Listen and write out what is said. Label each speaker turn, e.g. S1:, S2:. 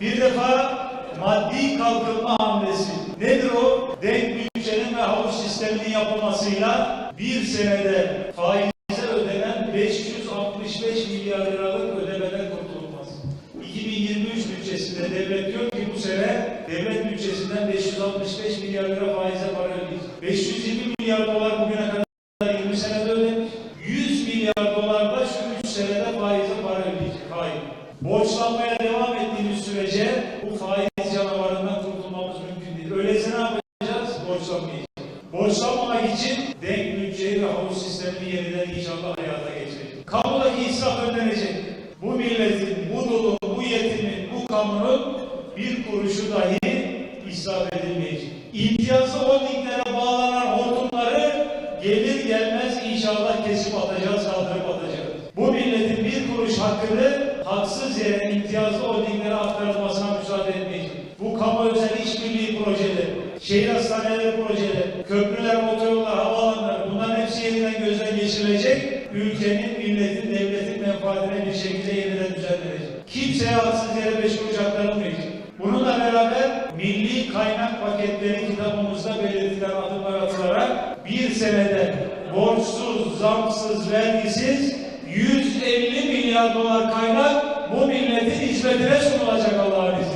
S1: Bir defa maddi kalkınma hamlesi. Nedir o? Denk bütçenin ve havuz sisteminin yapılmasıyla bir senede faize ödenen 565 milyar liralık ödemeden kurtulması. 2023 bütçesinde devlet diyor ki bu sene devlet bütçesinden 565 milyar lira faize para ödeyecek. 520 milyar dolar bugüne kadar 20 senede ödemiş. 100 milyar dolar da şu 3 senede faize para ödeyecek. Hayır. Borçlanmaya devam ettiğimiz değil. Öyleyse ne yapacağız? Borçlanmayacağız. Borçlanmamak için denk bütçeyi ve havuz sistemini yeniden inşallah hayata geçirecek. Kamudaki israf önlenecek. Bu milletin, bu dolu, bu yetimin, bu kamunun bir kuruşu dahi israf edilmeyecek. İmtiyazlı holdinglere bağlanan hortumları gelir gelmez inşallah kesip atacağız, kaldırıp atacağız. Bu milletin bir kuruş hakkını haksız yere imtiyazlı holdinglere aktarılmasına müsaade etmeyeceğiz. Bu kamu özel şehir hastaneleri projeleri, köprüler, otoyollar, havaalanları bunların hepsi yeniden gözden geçirilecek. Ülkenin, milletin, devletin menfaatine bir şekilde yeniden düzenlenecek. Kimseye haksız yere beş kuruş aktarılmayacak. Bununla beraber milli kaynak paketleri kitabımızda belirtilen adımlar atılarak bir senede borçsuz, zamsız, vergisiz 150 milyar dolar kaynak bu milletin hizmetine sunulacak Allah'ın izniyle.